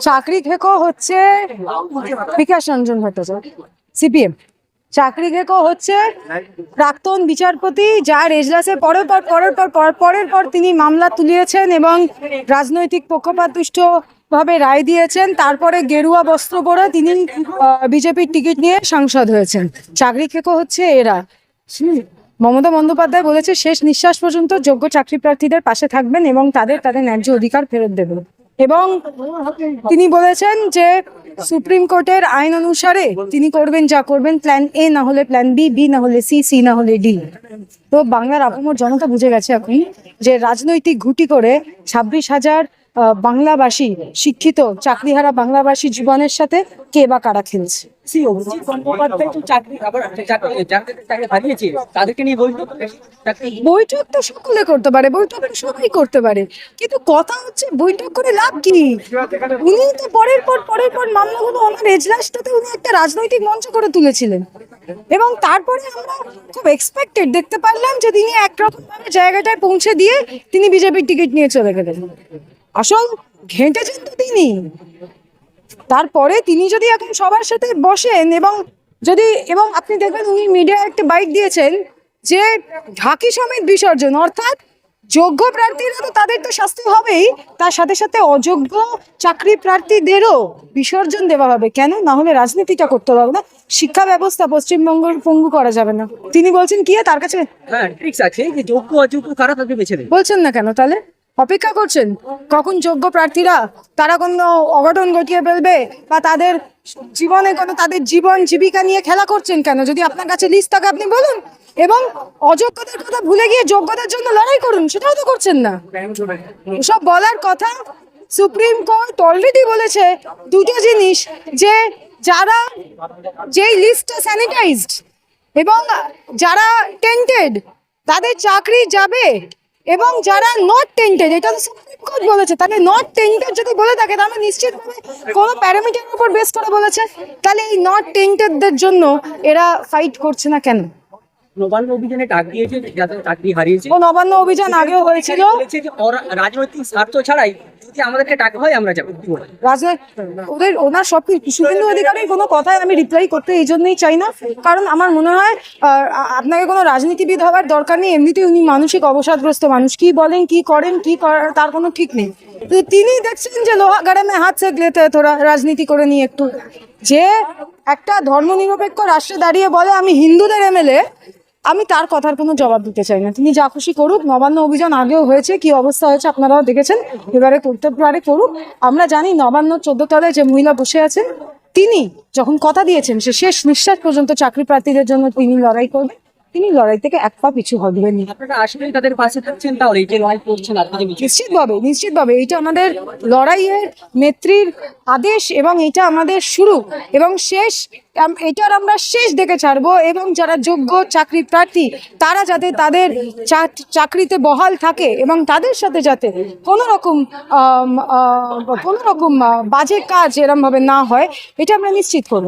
চাকরি খেকো হচ্ছে বিকাশ রঞ্জন ভট্টাচার্য, সিপিএম। চাকরি খেকো হচ্ছে প্রাক্তন বিচারপতি যার এজলাসে পরের পর পরের পর, পর- পরের পর তিনি মামলা তুলিয়েছেন এবং রাজনৈতিক পক্ষপাতদুষ্ট ভাবে রায় দিয়েছেন। তারপরে গেরুয়া বস্ত্র পরে তিনি বিজেপির টিকিট নিয়ে সাংসদ হয়েছেন। চাকরি খেকো হচ্ছে এরা। মমতা বন্দ্যোপাধ্যায় বলেছে, শেষ নিঃশ্বাস পর্যন্ত যোগ্য চাকরি প্রার্থীদের পাশে থাকবেন এবং তাদের তাদের ন্যায্য অধিকার ফেরত দেবেন। এবং তিনি বলেছেন যে সুপ্রিম কোর্টের আইন অনুসারে তিনি করবেন যা করবেন প্ল্যান এ না হলে প্ল্যান বি বি না হলে সি সি না হলে ডি তো বাংলার আপামর জনতা বুঝে গেছে এখন যে রাজনৈতিক ঘুটি করে ছাব্বিশ হাজার বাংলাভাষী শিক্ষিত চাকরিহারা বাংলাভাষী জীবনের সাথে কে বা কারা খেলছে? বৈঠক তো সকলে করতে পারে বৈঠক সবাই করতে পারে। কিন্তু কথা হচ্ছে বৈঠক করে লাভ কি? উনি তো পরের পর পরের পর মামলাগুলো ওনার এজলাসটাতে উনি একটা রাজনৈতিক মঞ্চ করে তুলেছিলেন। এবং তারপরে আমরা খুব এক্সপেক্টেড দেখতে পারলাম যে তিনি একরকম ভাবে জায়গাটায় পৌঁছে দিয়ে তিনি বিজেপির টিকিট নিয়ে চলে গেলেন। আসল ঘেঁটেছেন তো তিনি। তারপরে তিনি যদি এখন সবার সাথে বসেন এবং যদি এবং আপনি দেখবেন উনি মিডিয়ায় একটা বাইট দিয়েছেন যে ঢাকি সমেত বিসর্জন অর্থাৎ যোগ্য প্রার্থীরা তো তাদের তো শাস্তি হবেই তার সাথে সাথে অযোগ্য চাকরি প্রার্থীদেরও বিসর্জন দেওয়া হবে। কেন? না হলে রাজনীতিটা করতে পারবে না শিক্ষা ব্যবস্থা পশ্চিমবঙ্গ পঙ্গু করা যাবে না। তিনি বলছেন কি তার কাছে হ্যাঁ ট্রিক্স আছে যে যোগ্য অযোগ্য কারা তাকে বেছে দেবে বলছেন না কেন তাহলে? অপেক্ষা করছেন? কখন যোগ্য প্রার্থীরা তারা কোনো অঘটন ঘটিয়ে ফেলবে বা তাদের জীবনে কোনো তাদের জীবন জীবিকা নিয়ে খেলা করছেন কেন? যদি আপনার কাছে লিস্ট থাকে, আপনি বলুন। এবং অযোগ্যদের কথা ভুলে গিয়ে যোগ্যতার জন্য লড়াই করুন, সেটাও তো করছেন না। সব বলার কথা সুপ্রিম কোর্ট অলরেডি বলেছে দুটো জিনিস, যে যারা যেই লিস্টটা স্যানিটাইজড এবং যারা টেন্টেড তাদের চাকরি যাবে। এবং যারা নট টেন্টেড এটা সুপ্রিম কোর্ট বলেছে, তাহলে নট টেন্টেড যদি বলে থাকে, তাহলে নিশ্চিতভাবে কোনো প্যারামিটার উপর বেস করে বলেছে, তাহলে এই নট টেন্টেডদের জন্য এরা ফাইট করছে না কেন? নবান্ন অভিযানে ডাক দিয়েছে যাদের চাকরি হারিয়েছে। ও নবান্ন অভিযান আগেও হয়েছিল? বলেছে যে রাজনৈতিক স্বার্থ ছাড়াই যদি আমাদেরকে টাকা হয় আমরা যাব। কি বলে? রাজনৈতিক ওদের ওনার সব কিছু শুভেন্দু অধিকারীর কোনো কথায় আমি রিপ্লাই করতে এই জন্যই চাই না। কারণ আমার মনে হয় আপনাকে কোনো রাজনীতিবিদ হওয়ার দরকার নেই। এমনিতেই উনি মানসিক অবসাদগ্রস্ত মানুষ। কি বলেন কি করেন কি করার তার কোনো ঠিক নেই। তো তিনি দেখছেন যে লোহা গাড়ামে হাত সেক লেতে তোরা রাজনীতি করে নিয়ে একটু। যে একটা ধর্মনিরপেক্ষ রাষ্ট্রে দাঁড়িয়ে বলে আমি হিন্দুদের এমএলএ আমি তার কথার কোনো জবাব দিতে চাই না। তিনি যা খুশি করুক, নবান্ন অভিযান আগেও হয়েছে, কি অবস্থা হয়েছে আপনারাও দেখেছেন, এবারে করতে পারে করুক। আমরা জানি নবান্ন, চোদ্দ তলায় যে মহিলা বসে আছেন, তিনি যখন কথা দিয়েছেন, সে শেষ নিঃশ্বাস পর্যন্ত চাকরি প্রার্থীদের জন্য তিনি লড়াই করবেন। তিনি লড়াই থেকে এক পা পিছু হবেন না। আপনারা আসলেই তাদের পাশে থাকছেন তাহলে এই যে লড়াই করছেন আপনাদের নিশ্চিতভাবে নিশ্চিতভাবে এটা আমাদের লড়াইয়ের নেত্রীর আদেশ এবং এটা আমাদের শুরু এবং শেষ এটার আমরা শেষ দেখে ছাড়বো এবং যারা যোগ্য চাকরি প্রার্থী তারা যাতে তাদের চাকরিতে বহাল থাকে এবং তাদের সাথে যাতে কোনো রকম আহ, কোনো রকম বাজে কাজ এরম ভাবে না হয় এটা আমরা নিশ্চিত করব।